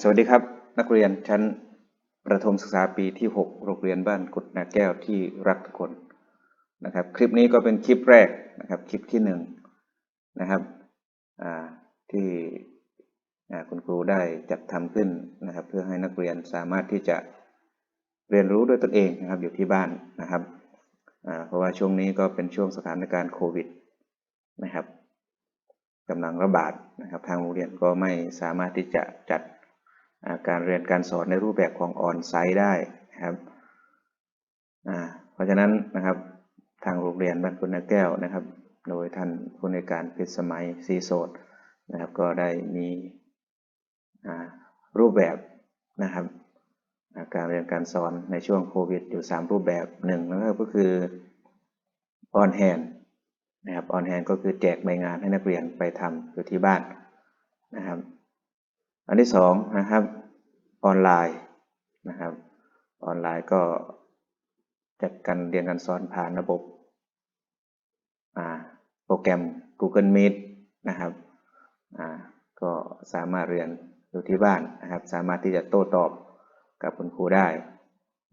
สวัสดีครับ นักเรียนชั้นประถมศึกษาปีที่ 6 โรงเรียนบ้านกุดนาแก้วที่รักทุกคนนะครับคลิปนี้ก็เป็นคลิปแรกนะครับคลิปที่หนึ่งนะครับที่คุณครูได้จัดทำขึ้นนะครับ เพื่อให้นักเรียนสามารถที่จะเรียนรู้ด้วยตนเองนะครับอยู่ที่บ้านนะครับเพราะว่าช่วงนี้ก็เป็นช่วงสถานการณ์โควิดนะครับกำลังระบาดนะครับทางโรงเรียนก็ไม่สามารถที่จะจัด การเรียนการสอนในรูปแบบของออนไซต์ได้นะครับเพราะฉะนั้นนะครับทางโรงเรียนบ้านคุณนาแก้วนะครับ โดยท่านผู้ในการพิสมัยซีโซดนะครับก็ได้มีรูปแบบนะครับการเรียนการสอนในช่วงโควิดอยู่ 3 รูปแบบหนึ่งนะครับก็คือออนแฮนนะครับออนแฮนก็คือแจกใบงานให้นักเรียนไปทำอยู่ที่บ้านนะครับ อันที่สองนะครับออนไลน์นะครับ ออนไลน์ก็จัดการเรียนการสอนผ่านระบบโปรแกรม Google Meet นะครับก็สามารถเรียนอยู่ที่บ้านนะครับ สามารถที่จะโต้ตอบกับคุณครูได้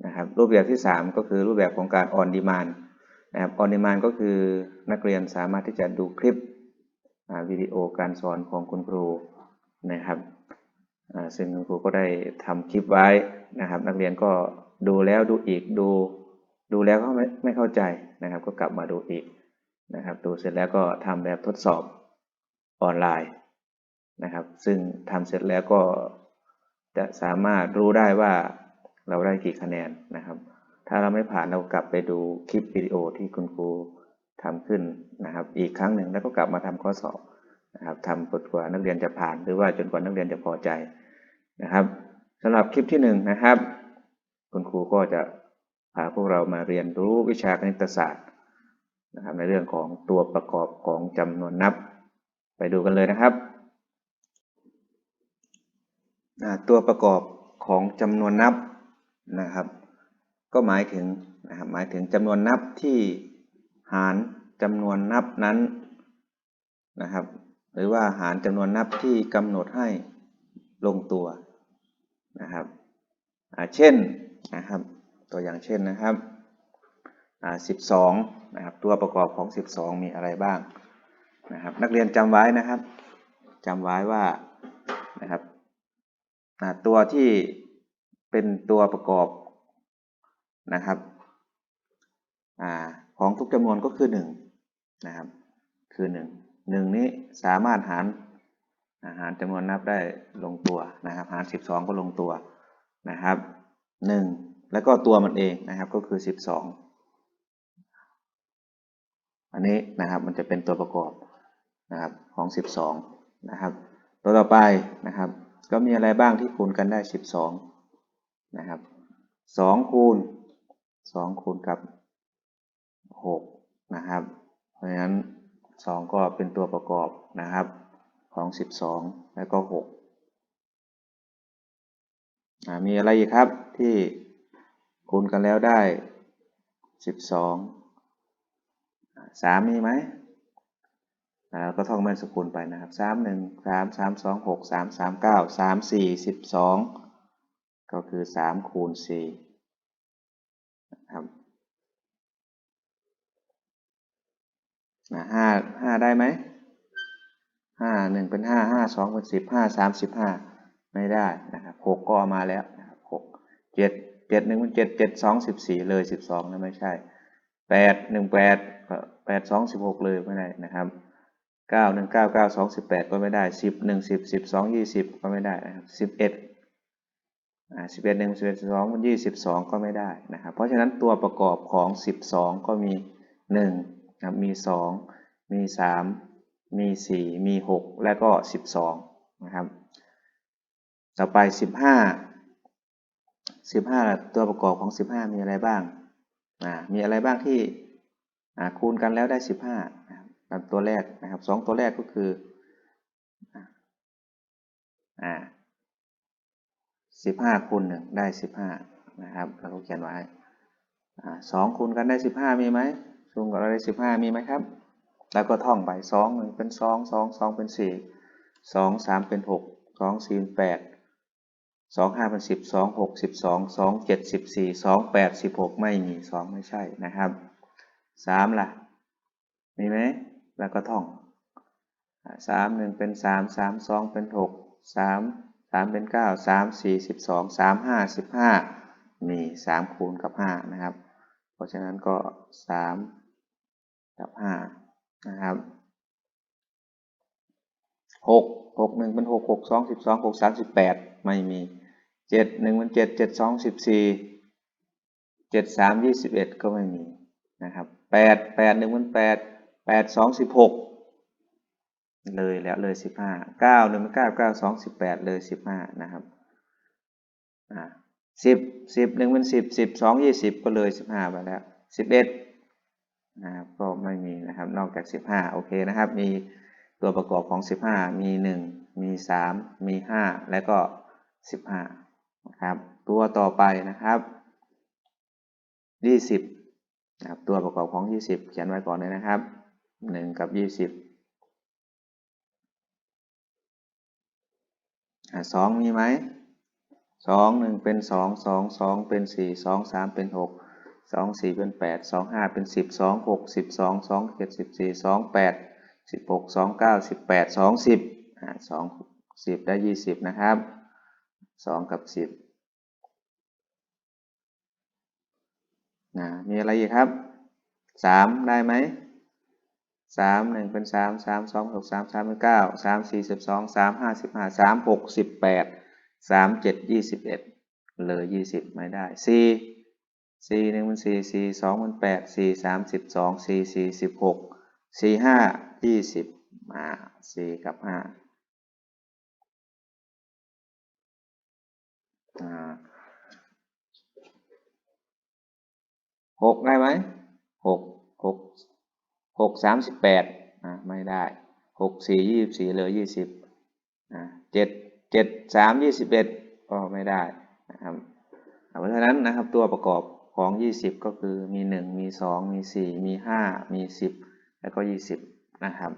นะครับ รูปแบบที่ 3 ก็คือรูปแบบของการ on demand นะครับ on demand ก็คือนักเรียนสามารถที่จะดูคลิปวิดีโอการสอนของคุณครูนะครับ ซึ่งคุณครูก็ได้ทำคลิปไว้นะครับ นักเรียนก็ดูแล้วดูอีกดู ดูแล้วก็ไม่ไม่เข้าใจนะครับ ก็กลับมาดูอีกนะครับ ดูเสร็จแล้วก็ทำแบบทดสอบออนไลน์นะครับ ซึ่งทำเสร็จแล้วก็จะสามารถรู้ได้ว่าเราได้กี่คะแนนนะครับ ถ้าเราไม่ผ่านเรากลับไปดูคลิปวิดีโอที่คุณครูทำขึ้นนะครับ อีกครั้งหนึ่งแล้วก็กลับมาทำข้อสอบ นะครับทำจนกว่านักเรียนจะผ่าน หรือว่าจนกว่านักเรียนจะพอใจนะครับสำหรับคลิปที่หนึ่งนะครับ คุณครูก็จะพาพวกเรามาเรียนรู้วิชาคณิตศาสตร์นะครับ ในเรื่องของตัวประกอบของจำนวนนับ ไปดูกันเลยนะครับตัวประกอบของจำนวนนับนะครับ ก็หมายถึงนะครับหมายถึงจำนวนนับที่หารจำนวนนับนั้นนะครับ หรือว่าหารจำนวนนับที่กำหนดให้ลงตัวนะครับเช่นนะครับตัวอย่างเช่นนะครับ12นะครับตัวประกอบของ 12 มีอะไรบ้างนะครับนักเรียนจำไว้นะครับจำไว้ว่านะครับตัวที่เป็นตัวประกอบนะครับอของทุกจำนวนก็คือ1นะครับคือ1 1นี้สามารถหารหารจำนวนนับได้ลงตัวนะครับ หาร 12 ก็ลงตัวนะครับ 1 แล้วก็ตัวมันเองนะครับก็คือ 12 อันนี้นะครับมันจะเป็นตัวประกอบนะครับของ 12 นะครับ ตัวต่อไปนะครับ ก็มีอะไรบ้างที่คูณกันได้ 12 นะครับ 2 คูณ 2 คูณกับ 6 นะครับ เพราะฉะนั้น 2 ก็เป็นตัวประกอบนะครับของ 12 แล้วก็ 6 มีอะไรอีกครับที่คูณกันแล้วได้ 12 3 มีไหมอ่าก็ท่องแม่นสกุลไปนะครับ 3 1 3 3 2 6 3 3 9 3 4 12 ก็คือ 3 คูณ 4 นะครับ ห้าห้าได้ไหมห้าหนึ่งเป็นห้าห้าสองเป็นสิบห้าสามสิบห้าไม่ได้นะครับหกก็มาแล้วนะครับหกเจ็ดเจ็ดหนึ่งเป็นเจ็ดเจ็ดสองสิบสี่เลยสิบสองนะไม่ใช่แปดหนึ่งแปดแปดสองสิบหกเลยไม่ได้นะครับเก้าหนึ่งเก้าเก้าสองสิบแปดก็ไม่ได้สิบหนึ่งสิบสิบสองยี่สิบก็ไม่ได้นะครับสิบเอ็ดสิบเอ็ดหนึ่งสิบเอ็ดสองยี่สิบสองก็ไม่ได้นะครับ เพราะฉะนั้นตัวประกอบของสิบสองก็มีหนึ่ง นะครับมีสองมี 3 มี 4 มี 6 และก็ 12 นะครับ ต่อไป 15 15 ตัวประกอบของ 15 มีอะไรบ้างมีอะไรบ้างที่คูณกันแล้วได้ 15นะครับตัวแรกนะครับสองตัวแรกก็คืออ่า15คูณ1ได้15นะครับเราก็เขียนไว้อ่าสองคูณกันได้15มีไหม คูณกันได้15มีไหมครับ แล้วก็ท่องไปสองหนึ่งเป็นสองสองสองเป็นสี่สองสามเป็นหกสองสี่เป็นแปดสองห้าเป็นสิบสองหกสิบสองสองเจ็ดสิบสี่สองแปดสิบหกไม่มีสองไม่ใช่นะครับสามล่ะ มีไหมแล้วก็ท่องสามหนึ่งเป็นสามสามสองเป็นหกสามสามเป็นเก้าสามสี่สิบสองสามห้าสิบห้ามีสามคูณกับห้านะครับ เพราะฉะนั้นก็สาม กับห้านะครับหกหกหนึ่งเป็นหกหกสองสิบสองหกสามสิบแปดไม่มีเจ็ดหนึ่งเป็นเจ็ดเจ็ดสองสิบสี่เจ็ดสามยี่สิบเอ็ดก็ไม่มีนะครับแปดแปดหนึ่งเป็นแปดแปดสองสิบหกเลยแล้วเลยสิบห้าเก้าหนึ่งเป็นเก้าเก้าสองสิบแปดเลยสิบห้านะครับอ่าสิบสิบหนึ่งเป็นสิบสิบสองยี่สิบก็เลยสิบห้าไปแล้วสิบเอ็ด นะครับก็ไม่มีนะครับนอกจาก 15 โอเคนะครับ มีตัวประกอบของ 15 มี 1 มี 3 มี 5 และก็ 15นะครับตัวต่อไปนะครับ 20นะครับตัวประกอบของ 20 เขียนไว้ก่อนเลยนะครับ 1 กับ 20 2 มีไหม 2 1 เป็น 2 2 2 เป็น 4 2 3 เป็น 6 สองสี่เป็นแปดสองห้าเป็นสิบสองหกสิบสองสองเจ็ดสิบสี่สองแปดสิบหกสองเก้าสิบแปดสองสิบอ่าสองสิบได้ยี่สิบนะครับสองกับสิบนะมีอะไรอีกครับสามได้ไหมสามหนึ่งเป็นสามสามสองหกสามสามเป็นเก้าสามสี่สิบสองสามห้าสิบห้าสามหกสิบแปดสามเจ็ดยี่สิบเอ็ดเลยยี่สิบไม่ได้สี่ สี่หนึ่งเป็นสี่สี่สองเป็นแปดสี่สามสิบสองสี่สี่สิบหกสี่ห้ายี่สิบมาสี่กับห้าหกได้ไหมหกหกหกสามสิบแปดอ่าไม่ได้หกสี่ยี่สิบสี่เหลือยี่สิบอ่าเจ็ดเจ็ดสามยี่สิบเอ็ดก็ไม่ได้นะครับเพราะฉะนั้นนะครับตัวประกอบ ของยี่สิบก็คือมีหนึ่งมีสองมีสี่มีห้ามีสิบแล้วก็ยี่สิบนะครับ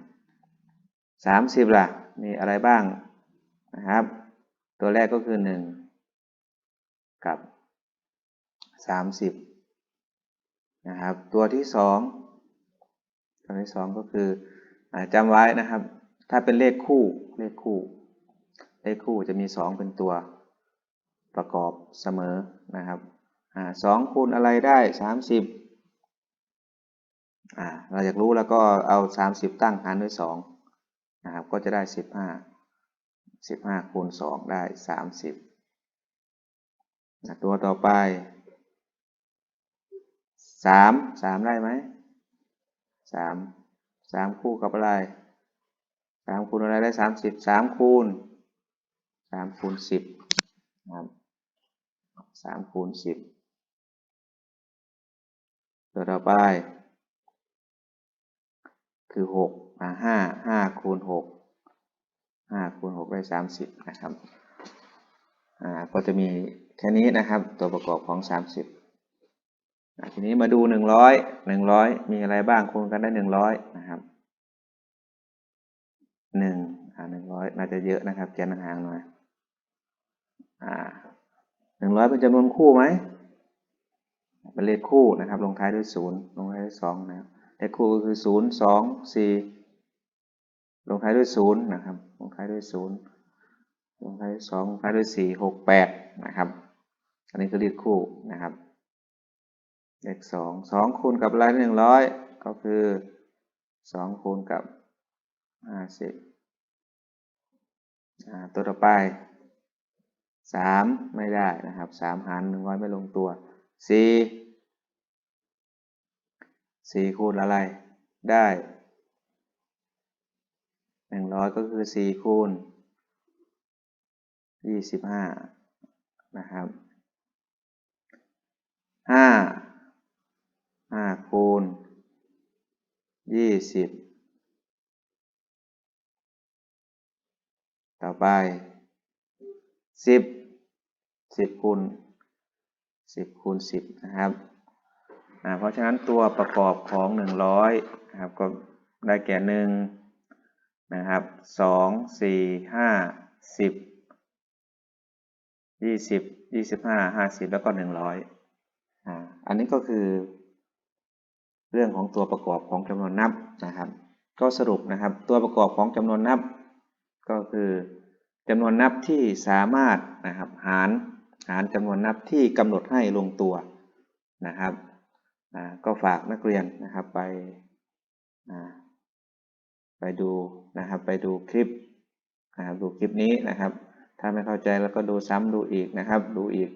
สามสิบล่ะ มีอะไรบ้างนะครับ ตัวแรกก็คือหนึ่งกับสามสิบนะครับ ตัวที่สองตัวที่สองก็คืออาจำไว้นะครับ ถ้าเป็นเลขคู่เลขคู่ เลขคู่จะมีสองเป็นตัวประกอบเสมอนะครับ สองคูณอะไรได้สามสิบเราอยากรู้แล้วก็เอาสามสิบตั้งหารด้วยสองนะครับก็จะได้สิบห้าสิบห้าคูณสองได้สามสิบตัวต่อไปสามสามได้ไหมสามสามคู่กับอะไรสามคูณอะไรได้สามสิบสามคูณสามคูณสิบนะครับสามคูณสิบ ตัวต่อไป คือหกอ่าห้าห้าคูณหกห้าคูณหกได้สามสิบนะครับ อ่า ก็จะมีแค่นี้นะครับ ตัวประกอบของสามสิบทีนี้มาดูหนึ่งร้อยหนึ่งร้อยมีอะไรบ้างคูณกันได้หนึ่งร้อยนะครับหนึ่งอ่าหนึ่งร้อยน่าจะเยอะนะครับเขียนห่างหน่อยอ่าหนึ่งร้อยเป็นจำนวนคู่ไหม เป็นเลขคู่นะครับ ลงท้ายด้วยศูนย์ลงท้ายด้วยสองนะครับเลขคู่ก็คือศูนย์สองสี่ลงท้ายด้วยศูนย์นะครับ ลงท้ายด้วยศูนย์ลงท้ายด้วยสองลงท้ายด้วยสี่หกแปดนะครับ อันนี้คือเลขคู่นะครับ เลขสองสองคูณกับอะไรหนึ่งร้อยก็คือสองคูณกับห้าสิบตัวต่อไปสามไม่ได้นะครับสามหารหนึ่งร้อยไม่ลงตัวสี่ สี่คูณอะไร ได้หนึ่งร้อยก็คือสี่คูณยี่สิบห้านะครับห้าห้าคูณยี่สิบต่อไปสิบสิบคูณสิบคูณสิบนะครับ อ่าเพราะฉะนั้นตัวประกอบของหนึ่งร้อยนะครับก็ได้แก่หนึ่งนะครับสองสี่ห้าสิบยี่สิบยี่สิบห้าห้าสิบแล้วก็หนึ่งร้อยอ่าอันนี้ก็คือ เรื่องของตัวประกอบของจำนวนนับนะครับ ก็สรุปนะครับตัวประกอบของจำนวนนับ ก็คือจำนวนนับที่สามารถนะครับหารหารจำนวนนับที่กำหนดให้ลงตัวนะครับ ก็ฝากนักเรียนนะครับไปไปดูนะครับไปดูคลิปนะครับดูคลิปนี้นะครับ ถ้าไม่เข้าใจแล้วก็ดูซ้ำดูอีกนะครับ ดูอีก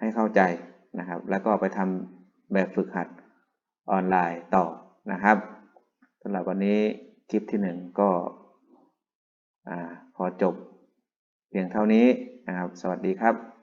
ให้เข้าใจนะครับ แล้วก็ไปทำแบบฝึกหัดออนไลน์ต่อนะครับสำหรับวันนี้คลิปที่หนึ่งก็อ่าพอจบเพียงเท่านี้นะครับ สวัสดีครับ